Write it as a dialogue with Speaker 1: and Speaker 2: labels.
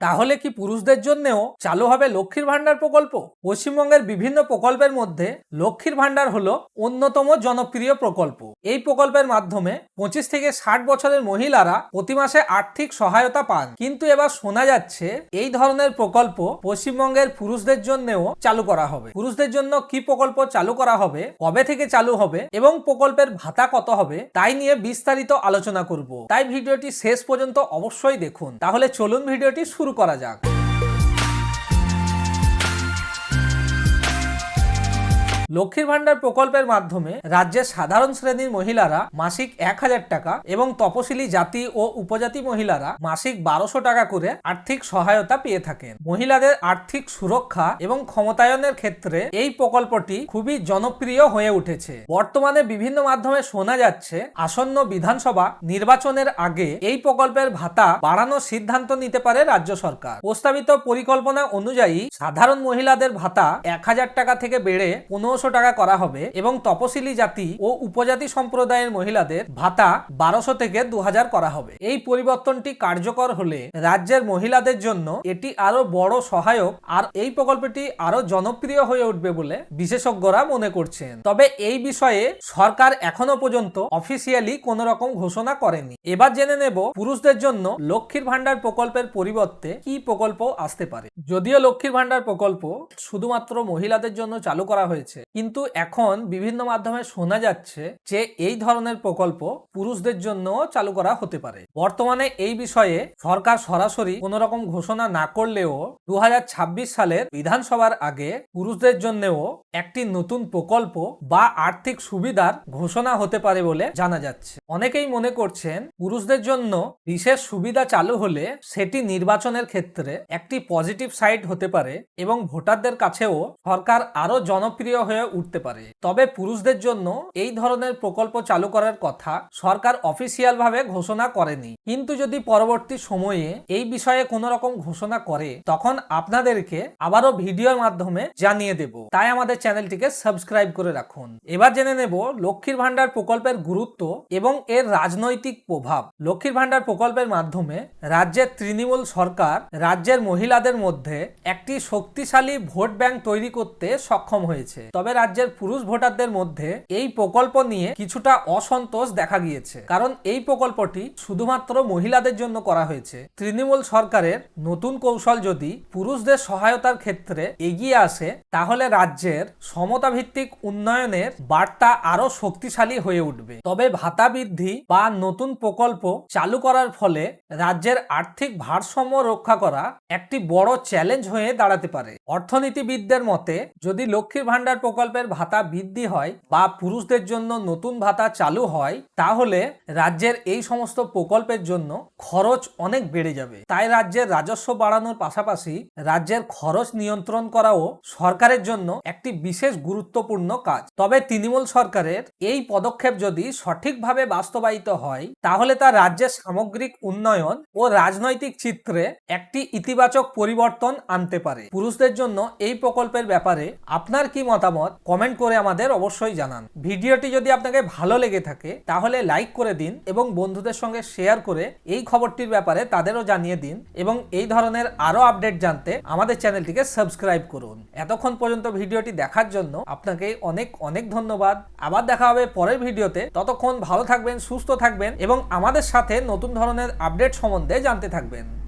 Speaker 1: তাহলে কি পুরুষদের জন্যও চালু হবে লক্ষ্মীর ভাণ্ডার প্রকল্প? পশ্চিমবঙ্গের বিভিন্ন প্রকল্পের মধ্যে লক্ষ্মীর ভাণ্ডার হলো অন্যতম জনপ্রিয় প্রকল্প। এই প্রকল্পের মাধ্যমে পঁচিশ থেকে ষাট বছরের মহিলারা প্রতি মাসে আর্থিক সহায়তা পান। কিন্তু এবার শোনা যাচ্ছে এই ধরনের প্রকল্প পশ্চিমবঙ্গের পুরুষদের জন্যও চালু করা হবে। পুরুষদের জন্য কি প্রকল্প চালু করা হবে, কবে থেকে চালু হবে এবং প্রকল্পের ভাতা কত হবে, তাই নিয়ে বিস্তারিত আলোচনা করব। তাই ভিডিওটি শেষ পর্যন্ত অবশ্যই দেখুন। তাহলে চলুন ভিডিওটি শুরু করা যাক। লক্ষ্মীর ভাণ্ডার প্রকল্পের মাধ্যমে রাজ্যের সাধারণ শ্রেণির মহিলারা মাসিক এক হাজার টাকা এবং তপশিলি জাতি ও উপজাতি মহিলারা মাসিক বারোশো টাকা করে আর্থিক সহায়তা পেয়ে থাকেন। মহিলাদের আর্থিক সুরক্ষা এবং ক্ষমতায়নের ক্ষেত্রে এই প্রকল্পটি খুবই জনপ্রিয় হয়ে উঠেছে। বর্তমানে বিভিন্ন মাধ্যমে শোনা যাচ্ছে, আসন্ন বিধানসভা নির্বাচনের আগে এই প্রকল্পের ভাতা বাড়ানোর সিদ্ধান্ত নিতে পারে রাজ্য সরকার। প্রস্তাবিত পরিকল্পনা অনুযায়ী সাধারণ মহিলাদের ভাতা এক হাজার টাকা থেকে বেড়ে পনেরোশো টাকা করা হবে এবং তপশিলি জাতি ও উপজাতি সম্প্রদায়ের মহিলাদের ভাতা বারোশো থেকে দু করা হবে। এই পরিবর্তনটি কার্যকর হলে রাজ্যের মহিলাদের জন্য এটি আরও বড় সহায়ক আর এই প্রকল্পটি আরও জনপ্রিয় হয়ে উঠবে বলে বিশেষজ্ঞরা মনে করছেন। তবে এই বিষয়ে সরকার এখনও পর্যন্ত অফিসিয়ালি কোন রকম ঘোষণা করেনি। এবার জেনে নেব পুরুষদের জন্য লক্ষ্মীর ভান্ডার প্রকল্পের পরিবর্তে কি প্রকল্প আসতে পারে। যদিও লক্ষ্মীর ভান্ডার প্রকল্প শুধুমাত্র মহিলাদের জন্য চালু করা হয়েছে কিন্তু এখন বিভিন্ন মাধ্যমে শোনা যাচ্ছে যে এই ধরনের প্রকল্প পুরুষদের জন্য চালু করা হতে পারে। বর্তমানে এই বিষয়ে সরকার সরাসরি কোন রকম ঘোষণা না করলেও দু হাজার ছাব্বিশ সালের বিধানসভার আগে পুরুষদের জন্যও একটি নতুন প্রকল্প বা আর্থিক সুবিধার ঘোষণা হতে পারে বলে জানা যাচ্ছে। অনেকেই মনে করছেন পুরুষদের জন্য বিশেষ সুবিধা চালু হলে সেটি নির্বাচনের ক্ষেত্রে একটি পজিটিভ সাইড হতে পারে এবং ভোটারদের কাছেও সরকার আরও জনপ্রিয় হয়ে উঠতে পারে। তবে পুরুষদের জন্য এই ধরনের প্রকল্প চালু করার কথা সরকার অফিসিয়ালভাবে ঘোষণা করেনি। কিন্তু যদি পরবর্তী সময়ে এই বিষয়ে কোনো রকম ঘোষণা করে, তখন আপনাদেরকে আবারও ভিডিওর মাধ্যমে জানিয়ে দেব। তাই আমাদের চ্যানেলটিকে সাবস্ক্রাইব করে রাখুন। এবার জেনে নেব লক্ষ্মীর ভান্ডার প্রকল্পের গুরুত্ব এবং এর রাজনৈতিক প্রভাব। লক্ষ্মীর ভান্ডার প্রকল্পের মাধ্যমে রাজ্যের তৃণমূল সরকার রাজ্যের মহিলাদের মধ্যে একটি শক্তিশালী ভোট ব্যাংক তৈরি করতে সক্ষম হয়েছে। তবে রাজ্যের পুরুষ ভোটারদের মধ্যে এই প্রকল্প নিয়ে কিছুটা অসন্তোষ দেখা গিয়েছে। কারণ এই প্রকল্পটি শুধুমাত্র মহিলাদের জন্য করা হয়েছে। তৃণমূল সরকারের নতুন কৌশল যদি পুরুষদের সহায়তার ক্ষেত্রে এগিয়ে আসে, তাহলে রাজ্যের সমতা ভিত্তিক উন্নয়নের বার্তা আরও শক্তিশালী হয়ে উঠবে। তবে ভাতা বৃদ্ধি বা নতুন প্রকল্প চালু করার ফলে রাজ্যের আর্থিক ভারসাম্য রক্ষা করা একটি বড় চ্যালেঞ্জ হয়ে দাঁড়াতে পারে। অর্থনীতিবিদদের মতে, যদি লক্ষ্মীর ভান্ডার প্রকল্পের ভাতা বৃদ্ধি হয় বা পুরুষদের জন্য নতুন ভাতা চালু হয়, তাহলে রাজ্যের এই সমস্ত প্রকল্পের জন্য খরচ অনেক বেড়ে যাবে। তাই রাজ্যের রাজস্ব বাড়ানোর পাশাপাশি রাজ্যের খরচ নিয়ন্ত্রণ করাও সরকারের জন্য একটি বিশেষ গুরুত্বপূর্ণ কাজ। তবে তৃণমূল সরকারের এই পদক্ষেপ যদি সঠিকভাবে বাস্তবায়িত হয়, তাহলে তা রাজ্যের সামগ্রিক উন্নয়ন ও রাজনৈতিক চিত্রে একটি ইতিবাচক পরিবর্তন আনতে পারে। পুরুষদের জন্য এই প্রকল্পের ব্যাপারে আপনার কি মতামত? কমেন্ট করে আমাদের অবশ্যই জানান। ভিডিওটি যদি আপনাকে ভালো লেগে থাকে, তাহলে লাইক করে দিন এবং বন্ধুদের সঙ্গে শেয়ার করে এই খবরটির ব্যাপারে তাদেরও জানিয়ে দিন এবং এই ধরনের আরও আপডেট জানতে আমাদের চ্যানেলটিকে সাবস্ক্রাইব করুন। এতক্ষণ পর্যন্ত ভিডিওটি দেখার জন্য আপনাকে অনেক অনেক ধন্যবাদ। আবার দেখা হবে পরের ভিডিওতে। ততক্ষণ ভালো থাকবেন, সুস্থ থাকবেন এবং আমাদের সাথে নতুন ধরনের আপডেট সম্বন্ধে জানতে থাকবেন।